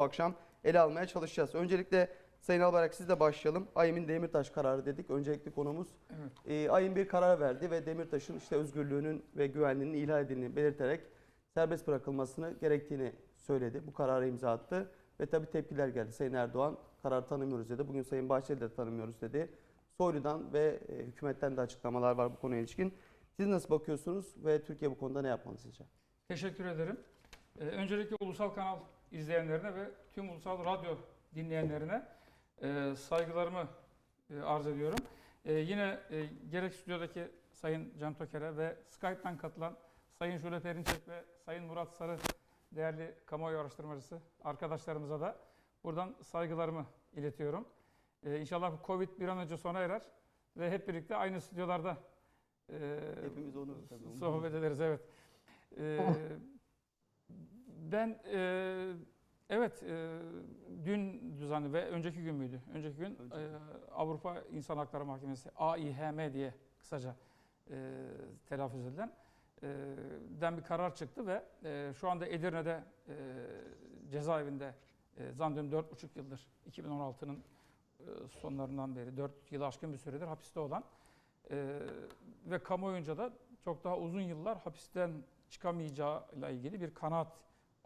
bu akşam ele almaya çalışacağız. Öncelikle Sayın Albayrak sizle başlayalım. AYM'in Demirtaş kararı dedik. Öncelikli konumuz. Evet. Ee, AYM bir karar verdi ve Demirtaş'ın işte özgürlüğünün ve güvenliğinin ihlal edildiğini belirterek serbest bırakılmasını gerektiğini söyledi. Bu kararı imza attı ve tabii tepkiler geldi. Sayın Erdoğan karar tanımıyoruz dedi. Bugün Sayın Bahçeli de tanımıyoruz dedi. Soylu'dan ve e, hükümetten de açıklamalar var bu konuya ilişkin. Siz nasıl bakıyorsunuz ve Türkiye bu konuda ne yapmalı sizce? Teşekkür ederim. Ee, öncelikle ulusal kanal izleyenlerine ve tüm ulusal radyo dinleyenlerine e, saygılarımı e, arz ediyorum. E, yine e, gerek stüdyodaki Sayın Can Toker'e ve Skype'tan katılan Sayın Şule Perinçek ve Sayın Murat Sarı değerli kamuoyu araştırmacısı arkadaşlarımıza da buradan saygılarımı iletiyorum. E, inşallah bu Covid bir an önce sona erer ve hep birlikte aynı stüdyolarda e, Hepimiz onu tabii. sohbet ederiz evet. Ee, ben e, evet e, dün düzenli ve önceki gün müydü? Önceki gün Önceki. e, Avrupa İnsan Hakları Mahkemesi AİHM diye kısaca e, telaffuz edilen e, den bir karar çıktı ve e, şu anda Edirne'de e, cezaevinde e, zannediyorum 4,5 yıldır 2016'nın e, sonlarından beri 4 yılı aşkın bir süredir hapiste olan e, ve kamuoyunca da çok daha uzun yıllar hapisten çıkamayacağıyla ilgili bir kanaat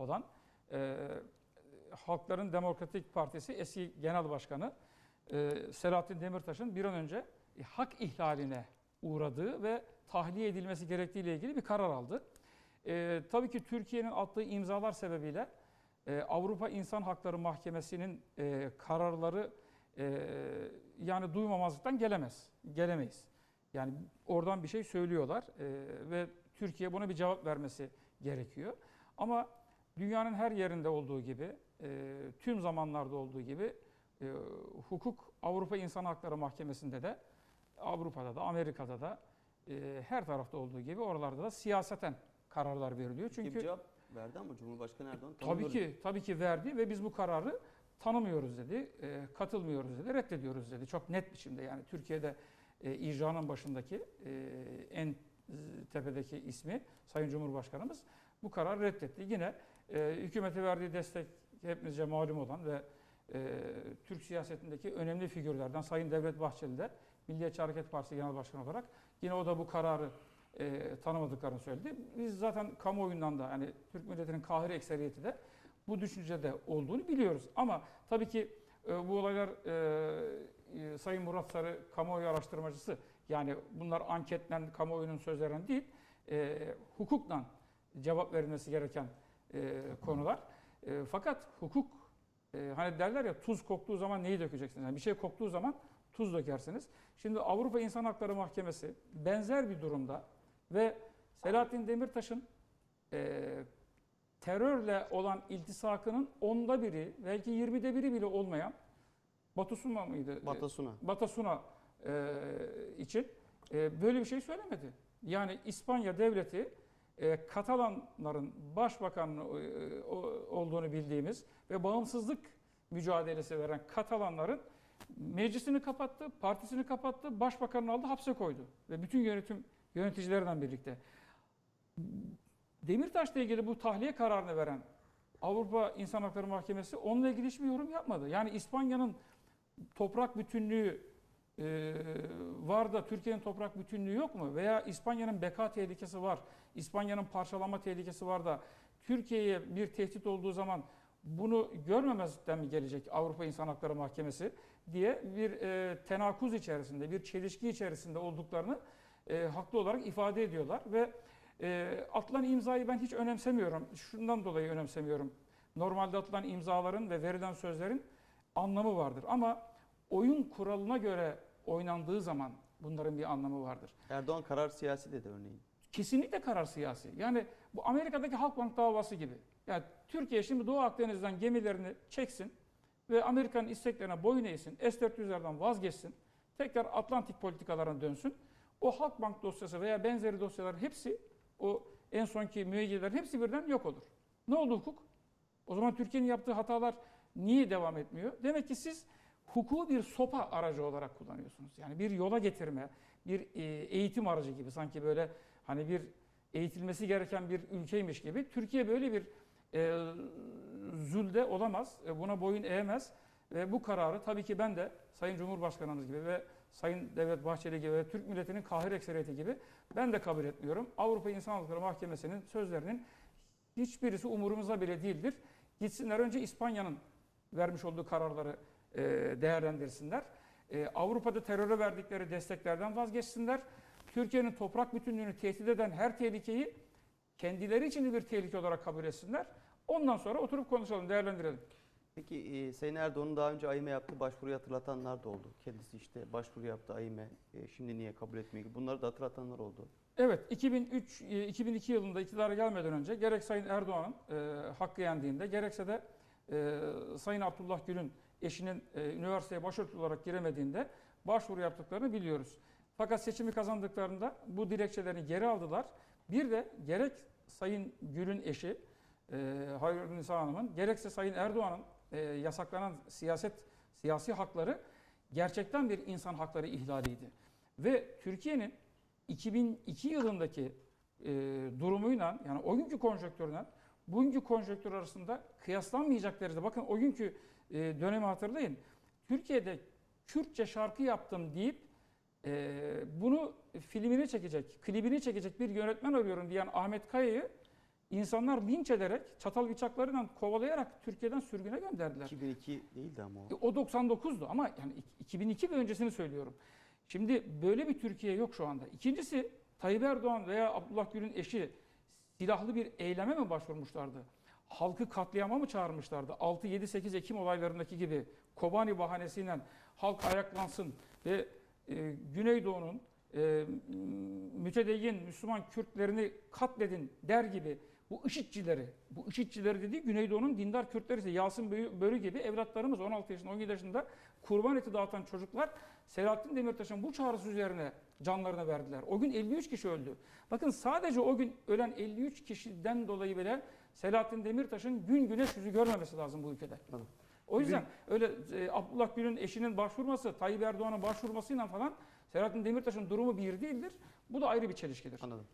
olan e, Halkların Demokratik Partisi eski genel başkanı e, Selahattin Demirtaş'ın bir an önce e, hak ihlaline uğradığı ve tahliye edilmesi gerektiği ile ilgili bir karar aldı. E, tabii ki Türkiye'nin attığı imzalar sebebiyle e, Avrupa İnsan Hakları Mahkemesi'nin e, kararları e, yani duymamazlıktan gelemez, gelemeyiz. Yani oradan bir şey söylüyorlar e, ve Türkiye buna bir cevap vermesi gerekiyor. Ama dünyanın her yerinde olduğu gibi, e, tüm zamanlarda olduğu gibi e, hukuk Avrupa İnsan Hakları Mahkemesi'nde de, Avrupa'da da, Amerika'da da, e, her tarafta olduğu gibi oralarda da siyaseten kararlar veriliyor. Çünkü Çünkü cevap verdi ama Cumhurbaşkanı Erdoğan Tabii ki, tabii ki verdi ve biz bu kararı tanımıyoruz dedi, e, katılmıyoruz dedi, reddediyoruz dedi. Çok net biçimde yani Türkiye'de e, icranın başındaki e, en tepedeki ismi Sayın Cumhurbaşkanımız bu kararı reddetti. Yine e, hükümete verdiği destek hepimizce malum olan ve e, Türk siyasetindeki önemli figürlerden Sayın Devlet Bahçeli de Milliyetçi Hareket Partisi Genel Başkanı olarak yine o da bu kararı e, tanımadıklarını söyledi. Biz zaten kamuoyundan da hani Türk milletinin kahir ekseriyeti de bu düşüncede olduğunu biliyoruz. Ama tabii ki e, bu olaylar e, e, Sayın Murat Sarı kamuoyu araştırmacısı yani bunlar anketten kamuoyunun sözlerinden değil e, hukukla cevap verilmesi gereken e, konular. E, fakat hukuk e, hani derler ya tuz koktuğu zaman neyi dökeceksiniz? Yani bir şey koktuğu zaman tuz dökersiniz. Şimdi Avrupa İnsan Hakları Mahkemesi benzer bir durumda ve Selahattin Demirtaş'ın e, terörle olan iltisakının onda biri, belki yirmide biri bile olmayan Batusuna mıydı? Batasuna. Batasuna e, için e, böyle bir şey söylemedi. Yani İspanya devleti e, Katalanların başbakanı e, olduğunu bildiğimiz ve bağımsızlık mücadelesi veren Katalanların meclisini kapattı, partisini kapattı, başbakanını aldı, hapse koydu ve bütün yönetim yöneticilerinden birlikte. Demirtaş'la ilgili bu tahliye kararını veren Avrupa İnsan Hakları Mahkemesi onunla ilgili hiçbir yorum yapmadı. Yani İspanya'nın toprak bütünlüğü e, var da Türkiye'nin toprak bütünlüğü yok mu? Veya İspanya'nın beka tehlikesi var, İspanya'nın parçalanma tehlikesi var da Türkiye'ye bir tehdit olduğu zaman bunu görmemezlikten mi gelecek Avrupa İnsan Hakları Mahkemesi diye bir e, tenakuz içerisinde, bir çelişki içerisinde olduklarını e, haklı olarak ifade ediyorlar ve e, atılan imzayı ben hiç önemsemiyorum. Şundan dolayı önemsemiyorum. Normalde atılan imzaların ve verilen sözlerin anlamı vardır. Ama oyun kuralına göre oynandığı zaman bunların bir anlamı vardır. Erdoğan karar siyasi dedi örneğin. Kesinlikle karar siyasi. Yani bu Amerika'daki Halkbank davası gibi. Yani Türkiye şimdi Doğu Akdeniz'den gemilerini çeksin ve Amerika'nın isteklerine boyun eğsin, S-400'lerden vazgeçsin, tekrar Atlantik politikalarına dönsün. O Halkbank dosyası veya benzeri dosyaların hepsi, o en sonki müeyyidelerin hepsi birden yok olur. Ne oldu hukuk? O zaman Türkiye'nin yaptığı hatalar niye devam etmiyor? Demek ki siz hukuku bir sopa aracı olarak kullanıyorsunuz. Yani bir yola getirme, bir e, eğitim aracı gibi sanki böyle hani bir eğitilmesi gereken bir ülkeymiş gibi Türkiye böyle bir e, zulde olamaz. Buna boyun eğemez. Ve bu kararı tabii ki ben de Sayın Cumhurbaşkanımız gibi ve Sayın Devlet Bahçeli gibi ve Türk milletinin kahir ekseriyeti gibi ben de kabul etmiyorum. Avrupa İnsan Hakları Mahkemesi'nin sözlerinin hiçbirisi umurumuzda bile değildir. Gitsinler önce İspanya'nın vermiş olduğu kararları e, değerlendirsinler. E, Avrupa'da teröre verdikleri desteklerden vazgeçsinler. Türkiye'nin toprak bütünlüğünü tehdit eden her tehlikeyi kendileri için bir tehlike olarak kabul etsinler. Ondan sonra oturup konuşalım, değerlendirelim. Peki e, Sayın Erdoğan'ın daha önce AİM'e yaptığı başvuruyu hatırlatanlar da oldu. Kendisi işte başvuru yaptı AİM'e. E, şimdi niye kabul etmiyor. Bunları da hatırlatanlar oldu. Evet, 2003 e, 2002 yılında iktidara gelmeden önce gerek Sayın Erdoğan'ın e, hakkı yendiğinde gerekse de e, Sayın Abdullah Gül'ün eşinin e, üniversiteye başörtülü olarak giremediğinde başvuru yaptıklarını biliyoruz. Fakat seçimi kazandıklarında bu dilekçelerini geri aldılar. Bir de gerek Sayın Gül'ün eşi e, Hayrunisa Hanım'ın gerekse Sayın Erdoğan'ın e, yasaklanan siyaset siyasi hakları gerçekten bir insan hakları ihlaliydi. Ve Türkiye'nin 2002 yılındaki e, durumuyla yani o günkü konjonktürle bugünkü konjonktür arasında kıyaslanmayacak derecede. Bakın o günkü e, dönemi hatırlayın. Türkiye'de Kürtçe şarkı yaptım deyip e, bunu filmini çekecek, klibini çekecek bir yönetmen arıyorum diyen Ahmet Kaya'yı insanlar linç ederek, çatal bıçaklarıyla kovalayarak Türkiye'den sürgüne gönderdiler. 2002 değildi ama E, o. O 99'du ama yani ik- 2002 ve öncesini söylüyorum. Şimdi böyle bir Türkiye yok şu anda. İkincisi Tayyip Erdoğan veya Abdullah Gül'ün eşi silahlı bir eyleme mi başvurmuşlardı? Halkı katliama mı çağırmışlardı? 6-7-8 Ekim olaylarındaki gibi Kobani bahanesiyle halk ayaklansın ve e, Güneydoğu'nun e, mütedeyyin Müslüman Kürtlerini katledin der gibi bu IŞİD'cileri, bu IŞİD'cileri dediği Güneydoğu'nun dindar Kürtleri ise Yasin Börü- gibi evlatlarımız 16 yaşında 17 yaşında kurban eti dağıtan çocuklar Selahattin Demirtaş'ın bu çağrısı üzerine canlarını verdiler. O gün 53 kişi öldü. Bakın sadece o gün ölen 53 kişiden dolayı bile Selahattin Demirtaş'ın gün güneş yüzü görmemesi lazım bu ülkede. O yüzden öyle e, Abdullah Gül'ün eşinin başvurması, Tayyip Erdoğan'ın başvurmasıyla falan Selahattin Demirtaş'ın durumu bir değildir. Bu da ayrı bir çelişkidir. Anladım.